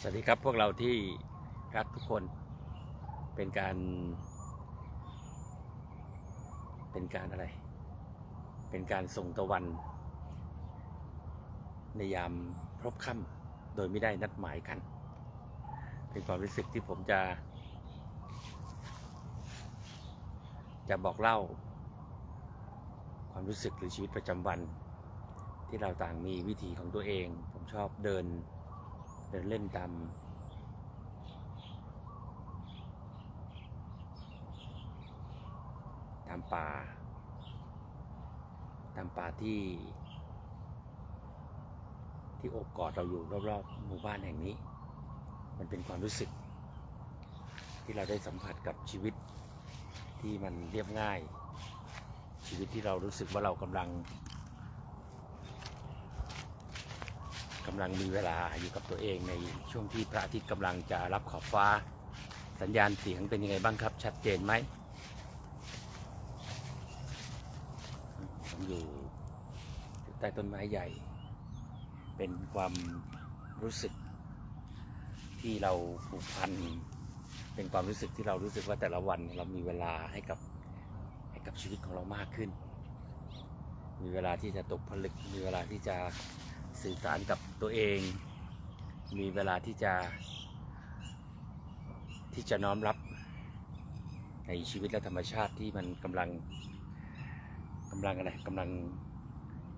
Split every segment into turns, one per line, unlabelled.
สวัสดีครับพวกเราที่รักทุกคนเป็นการ เป็นการอะไร เป็นการส่งตะวัน ในยามพบค่ำโดยไม่ได้นัดหมายกัน เป็นความรู้สึกที่ผมจะ จะบอกเล่า ความรู้สึกหรือชีวิตประจำวัน ที่เราต่างมีวิธีของตัวเอง ผมชอบเดิน เดินเล่นตามตามป่า ตามป่าที่ ที่โอบกอดเราอยู่รอบๆหมู่บ้านแห่งนี้ มันเป็นความรู้สึก ที่เราได้สัมผัสกับชีวิตที่มันเรียบง่าย ชีวิตที่เรารู้สึกว่าเรากำลังำลังมีเวลาอยู่กับตัวเองในช่วงที่พระอาทิตย์กำลังจะรับขอบฟ้า สัญญาณเสียงเป็นยังไงบ้างครับ ชัดเจนไหมผมอยู่อยู่ใต้ต้นไม้ใหญ่ เป็นความรู้สึกที่เราผูกพันเป็นความรู้สึกที่เรารู้สึกว่าแต่ละวันเรามีเวลาให้กับให้กับชีวิตของเรามากขึ้น มีเวลาที่จะตกผลึกมีเวลาที่จะ สื่อสารกับตัวเอง มีเวลาที่จะที่จะน้อมรับในชีวิตและธรรมชาติที่มันกำลังกำลังอะไรกำลัง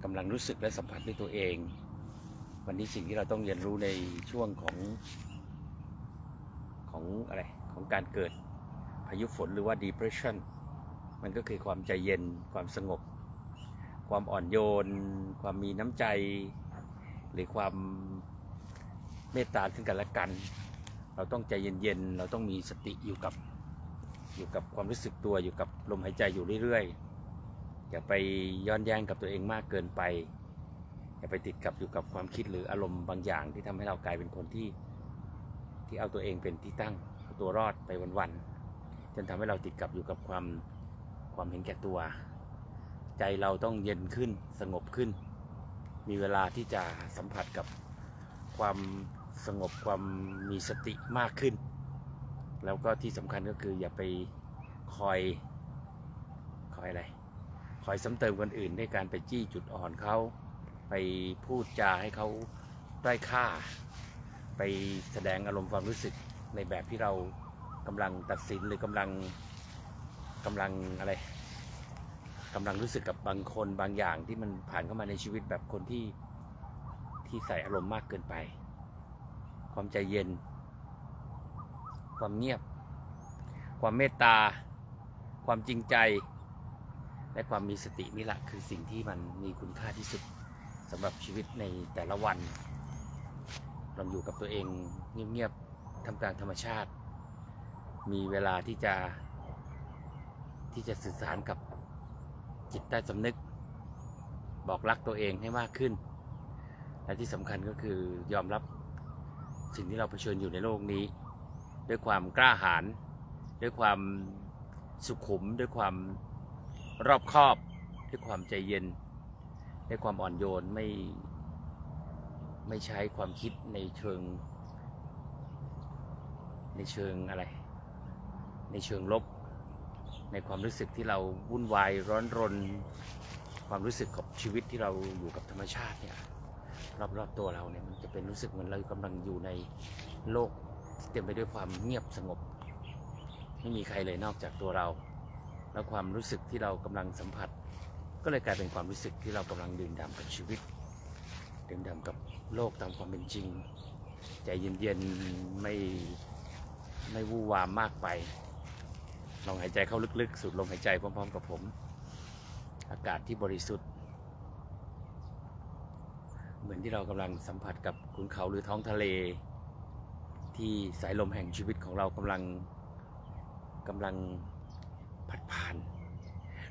กำลังรู้สึกและสัมผัสด้วยตัวเอง วันนี้สิ่งที่เราต้องเรียนรู้ในช่วงของของอะไรของการเกิดพายุฝนหรือว่า depression มันก็คือความใจเย็นความสงบ ความอ่อนโยน ความมีน้ำใจ หรือความเมตตาซึ่งกันและกัน เราต้องใจเย็นๆ เราต้องมีสติอยู่กับอยู่กับความรู้สึกตัวอยู่กับลมหายใจอยู่เรื่อยๆ อย่าไปย้อนแย้งกับตัวเองมากเกินไป อย่าไปติดกับอยู่กับความคิดหรืออารมณ์บางอย่างที่ทำให้เรากลายเป็นคนที่ที่เอาตัวเองเป็นที่ตั้งเอาตัวรอดไปวันๆจนทำให้เราติดกับอยู่กับความความเห็นแก่ตัว ใจเราต้องเย็นขึ้นสงบขึ้น มีเวลาที่จะสัมผัสกับความสงบความมีสติมากขึ้น แล้วก็ที่สำคัญก็คืออย่าไปคอยคอยอะไร คอยซ้ำเติมคนอื่นด้วยการไปจี้จุดอ่อนเขาไปพูดจาให้เขาได้ค่า ไปแสดงอารมณ์ความรู้สึกในแบบที่เรากำลังตัดสินหรือกำลังกำลังอะไร กำลังรู้สึกกับบางคนบางอย่างที่มันผ่านเข้ามาในชีวิตแบบคนที่ที่ใส่อารมณ์มากเกินไป ความใจเย็น ความเงียบ ความเมตตา ความจริงใจ และความมีสตินี่แหละคือสิ่งที่มันมีคุณค่าที่สุดสำหรับชีวิตในแต่ละวันเราอยู่กับตัวเองเงียบๆทำกลางธรรมชาติ มีเวลาที่จะที่จะสื่อสารกับ จิตใต้สำนึก บอกรักตัวเองให้มากขึ้น และที่สำคัญก็คือยอมรับสิ่งที่เราเผชิญอยู่ในโลกนี้ ด้วยความกล้าหาญด้วยความสุขุม ด้วยความรอบคอบ ด้วยความใจเย็น ด้วยความอ่อนโยนไม่ไม่ใช้ความคิดในเชิง ในเชิงอะไร ในเชิงลบ ในความรู้สึกที่เราวุ่นวายร้อนรน ความรู้สึกกับชีวิตที่เราอยู่กับธรรมชาติเนี่ยรอบๆตัวเราเนี่ยมันจะเป็นรู้สึกเหมือนเรากำลังอยู่ในโลกเต็มไปด้วยความเงียบสงบ ไม่มีใครเลยนอกจากตัวเรา แล้วความรู้สึกที่เรากำลังสัมผัส ก็เลยกลายเป็นความรู้สึกที่เรากำลังดื่มด่ำกับชีวิตดื่มด่ำกับโลกตามความเป็นจริงใจเย็นๆไม่ไม่วู่วามมากไป ลองหายใจเข้าลึกๆ สูดลมหายใจพร้อมๆกับผม อากาศที่บริสุทธิ์ เหมือนที่เรากำลังสัมผัสกับขุนเขาหรือท้องทะเล ที่สายลมแห่งชีวิตของเรากำลังกำลังพัดผ่าน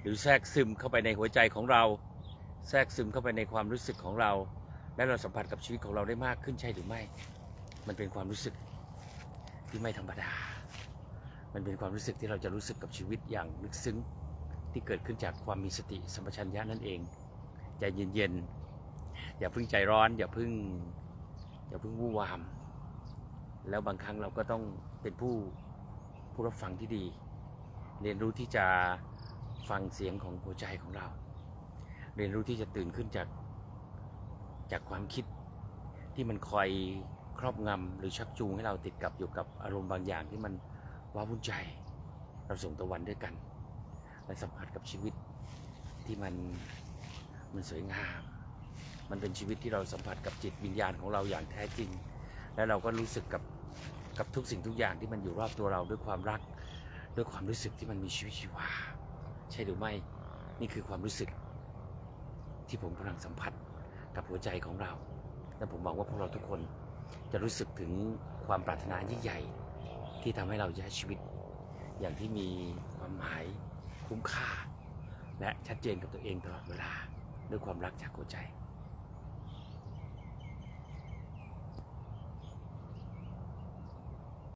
หรือแทรกซึมเข้าไปในหัวใจของเรา แทรกซึมเข้าไปในความรู้สึกของเรา และเราสัมผัสกับชีวิตของเราได้มากขึ้นใช่หรือไม่ มันเป็นความรู้สึกที่ไม่ธรรมดา มันเป็นความรู้สึกที่เราจะรู้สึกกับชีวิตอย่างลึกซึ้ง ที่เกิดขึ้นจากความมีสติสัมปชัญญะนั่นเองใจเย็นๆอย่าเพิ่งใจร้อน อย่าเพิ่งอย่าเพิ่งวู่วาม แล้วบางครั้งเราก็ต้องเป็นผู้ผู้รับฟังที่ดี เรียนรู้ที่จะฟังเสียงของหัวใจของเรา เรียนรู้ที่จะตื่นขึ้นจากจากความคิดที่มันคอยครอบงำหรือชักจูงให้เราติดกับอยู่กับอารมณ์บางอย่างที่มัน ว้าวุ่นใจ เราส่งตะวันด้วยกัน และสัมผัสกับชีวิตที่มันมันสวยงาม มันเป็นชีวิตที่เราสัมผัสกับจิตวิญญาณของเราอย่างแท้จริง และเราก็รู้สึกกับกับทุกสิ่งทุกอย่างที่มันอยู่รอบตัวเราด้วยความรัก ด้วยความรู้สึกที่มันมีชีวิตชีวา ใช่หรือไม่นี่คือความรู้สึก ที่ผมกำลังสัมผัสกับหัวใจของเรา และผมหวังว่าพวกเราทุกคนจะรู้สึกถึงความปรารถนายิ่งใหญ่ ที่ทำให้เราใช้ชีวิต อย่างที่มีความหมายคุ้มค่า และชัดเจนกับตัวเองตลอดเวลาด้วยความรักจากหัวใจ